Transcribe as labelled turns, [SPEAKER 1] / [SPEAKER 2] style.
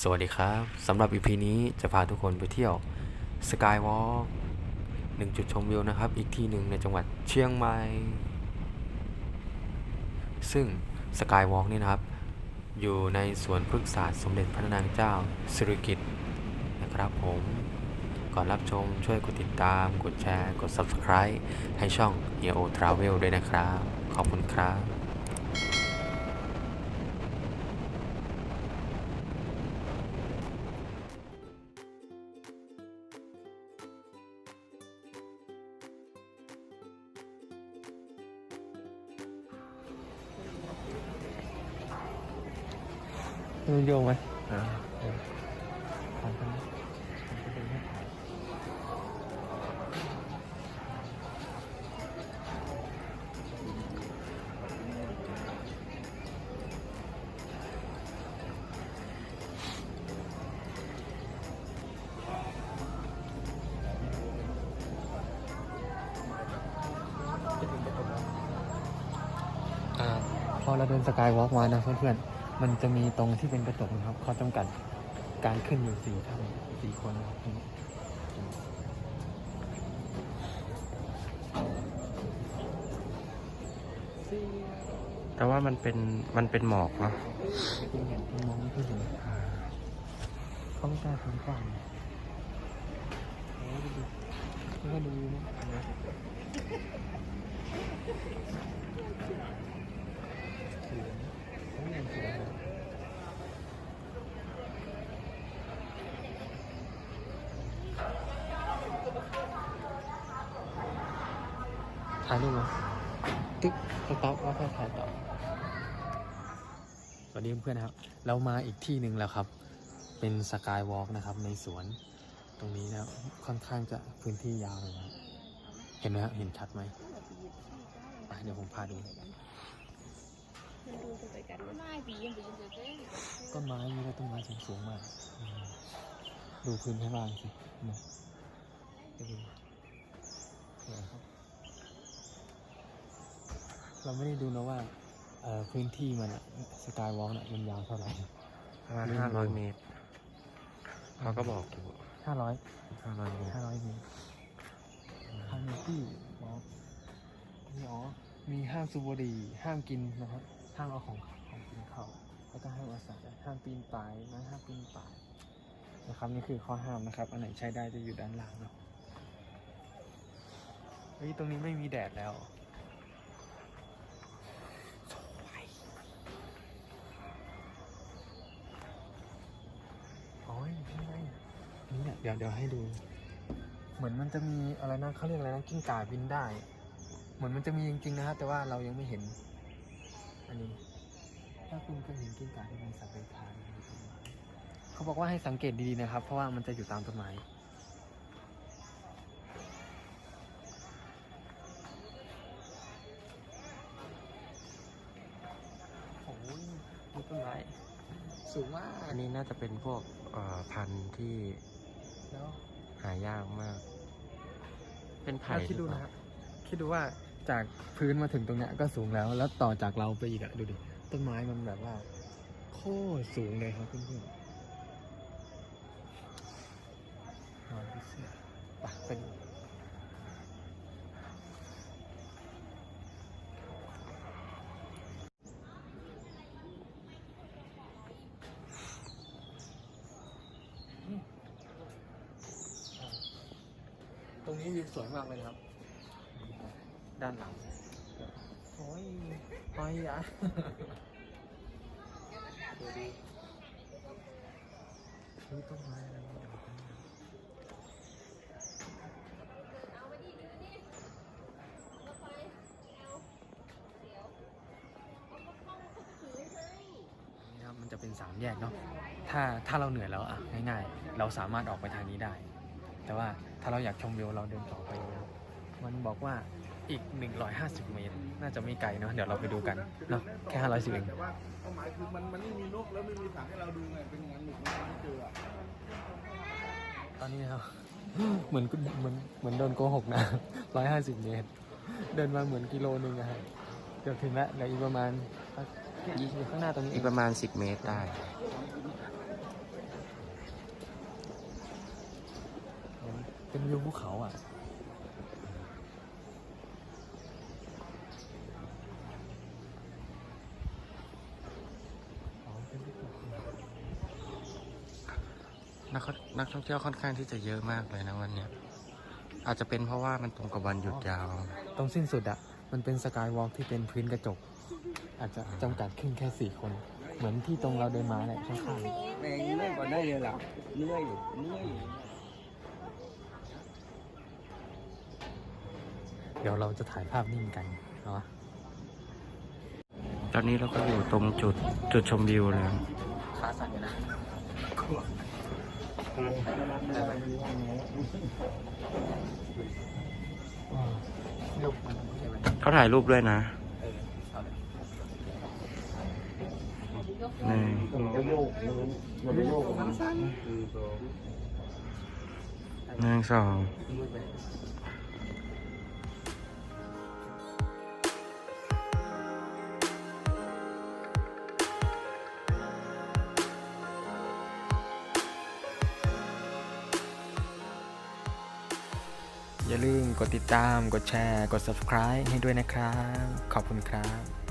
[SPEAKER 1] สวัสดีครับสำหรับ EP นี้จะพาทุกคนไปเที่ยวสกายวอล์กหนึ่งจุดชมวิวนะครับ อีกที่หนึ่งในจังหวัดเชียงใหม่ ซึ่งสกายวอล์กนี่นะครับ อยู่ในสวนพฤกษศาสตร์สมเด็จพระนางเจ้าสิริกิติ์นะครับผม ก่อนรับชมช่วยกดติดตาม กดแชร์ กด Subscribe ให้ช่อง h e o Travel ด้วยนะครับ ขอบคุณครับ
[SPEAKER 2] มีวิดีโอไหม
[SPEAKER 1] อ่า
[SPEAKER 2] ถ่ายกันนะอ่าพอเราเดินสกายวอล์กมานะเพื่อนๆ มันจะมีตรงที่เป็นกระจกนะครับข้อจำกัดการขึ้นอยู่สี่ท่านสี่คนนะครับสี่
[SPEAKER 3] แต่ว่ามันเป็นมันเป็นหมอกเนาะ
[SPEAKER 2] จริงๆมองไม่ค่อยเห็นเขาไม่กล้าทำกล้องโอ้ดูดิแล้วก็ดูนะสวยโอ้ยสวยนะ ถ่ายรูปไหมตึ๊กสต็อปแล้วค่อยถ่ายต่อสวัสดีเพื่อนนะครับ เรามาอีกที่หนึ่งแล้วครับ เป็นสกายวอล์กนะครับ ในสวนตรงนี้นะครับค่อนข้างจะพื้นที่ยาวเลยนะเห็นไหมครับเห็นชัดไหมไปเดี๋ยวผมพาดู
[SPEAKER 4] ไม่ปียังปียังเจ๊
[SPEAKER 2] ต้นไม้นี่ก็ต้นไม้สูงสูงมาก ดูพื้นข้างล่างสิเห็นไหมดูดิสวยครับ เราไม่ได้ดูนะว่าเอ่อพื้นที่มันอะสกายวอล์กน่ะมันยาวเท่าไหร่
[SPEAKER 3] ประมาณ
[SPEAKER 2] ไม่
[SPEAKER 3] ห้าร้อย
[SPEAKER 2] รู้
[SPEAKER 3] เมตรเขาก็บอกอยู่
[SPEAKER 2] ห้าร้อย
[SPEAKER 3] ห้าร้อยเมตร
[SPEAKER 2] ห้าร้อยเมตรคาเนตี้วอล์กนี่อ๋อมีห้ามสูบบุหรี่ห้ามกินนะครับห้ามเอาของของกินเข้าแล้วก็ห้ามอาศัยห้ามปีนป่ายนะห้ามปีนป่ายนะครับนี่คือข้อห้ามนะครับ อันไหนใช้ได้จะอยู่ด้านล่างเนาะเฮ้ยตรงนี้ไม่มีแดดแล้วสวยโอ้ยนี่ไงนี่ เนี่ยเดี๋ยวเดี๋ยวให้ดู เหมือนมันจะมีอะไรนะเขาเรียกอะไรนะกิ้งก่าบินได้ เหมือนมันจะมีจริงๆนะครับแต่ว่าเรายังไม่เห็น อันนี้ ถ้าคุณเคยเห็นกิ้งก่าที่เป็นสัตว์เลื้อยคลานอยู่ต้นไม้เขาบอกว่าให้สังเกตดีๆนะครับ เพราะว่ามันจะอยู่ตามต้นไม้โอ้ยมีต้นไม้สูงมาก
[SPEAKER 3] อันนี้น่าจะเป็นพวกเอ่อพันธุ์ที่
[SPEAKER 2] แล้ว
[SPEAKER 3] หายากมาก เป็นไผ่
[SPEAKER 2] แล้วคิดดู
[SPEAKER 3] หรือ
[SPEAKER 2] นะ
[SPEAKER 3] เป
[SPEAKER 2] ค
[SPEAKER 3] ล่า
[SPEAKER 2] รับคิดดูว่าจากพื้นมาถึงตรงเนี้ยก็สูงแล้ว แล้วต่อจากเราไปอีกอะดูดิ ต้นไม้มันแบบว่า โคตรสูงเลยครับเพื่อนๆนอนพิเศษไปไปดู รงนี้วิวสวยมากเลยครับ ด้านหลัง โอ้ยโอ้ยอะดูดินี่ต้นไม้อะไรเนี่ยนี่ครับมันจะเป็นสามแยกเนาะ ถ้าถ้าเราเหนื่อยแล้วอะง่ายๆ เราสามารถออกไปทางนี้ได้ แต่ว่าถ้าเราอยากชมวิวเราเดินต่อไปนะครับมันบอกว่าอีก 150 เมตร น่าจะไม่ไกลเนาะเดี๋ยวเราไปดูกันเนาะแค่510เอง
[SPEAKER 5] แต่ว่าเป้าหมายคือมันมันไม่มีนกแล้วไม่มีสัตว์ให้เราดูไงเป็นอย่างนั้นหนูไม่เจออะ
[SPEAKER 2] ตอนนี้นะครับเหมือนเหมือนเหมือนโดนโกหกนะ 150 เมตร เดินมาเหมือนกิโลนึงอะครับเกือบถึงแล้วเหลืออีกประมาณสักอยู่ข้างหน้าตรงนี้
[SPEAKER 3] อีกประมาณ 10 เมตรได้
[SPEAKER 2] เป็นวิวภูเขาอะอ๋อเป็นภูเขา
[SPEAKER 3] นักนักท่องเที่ยวค่อนข้างที่จะเยอะมากเลยนะวันเนี้ย อาจจะเป็นเพราะว่ามันตรงกับวันหยุดยาว
[SPEAKER 2] ตรงสิ้นสุดอะมันเป็นสกายวอล์กที่เป็นพื้นกระจก อาจจะจำกัดขึ้นแค่สี่คน เหมือนที่ตรงเราเดินมาแหละข้าง
[SPEAKER 5] แม่งเลื่อยก่อนได้เลยหรอเลื่อยเลื่อย
[SPEAKER 2] เดี๋ยวเราจะถ่ายภาพนิ่งกันเนาะ
[SPEAKER 3] ตอนนี้เราก็อยู่ตรงจุดจุดชมวิวแล้ว
[SPEAKER 2] ขาสั่นอยู่นะลูกมันใช่ไหม
[SPEAKER 3] เขาถ่ายรูปด้วยนะ
[SPEAKER 2] เออเอาเลย
[SPEAKER 3] หนึ่ง
[SPEAKER 5] โยกมันโยกมันสั้น
[SPEAKER 3] หนึ่งสอง
[SPEAKER 2] อย่าลืมกดติดตาม กดแชร์ กด subscribe ให้ด้วยนะครับ ขอบคุณครับ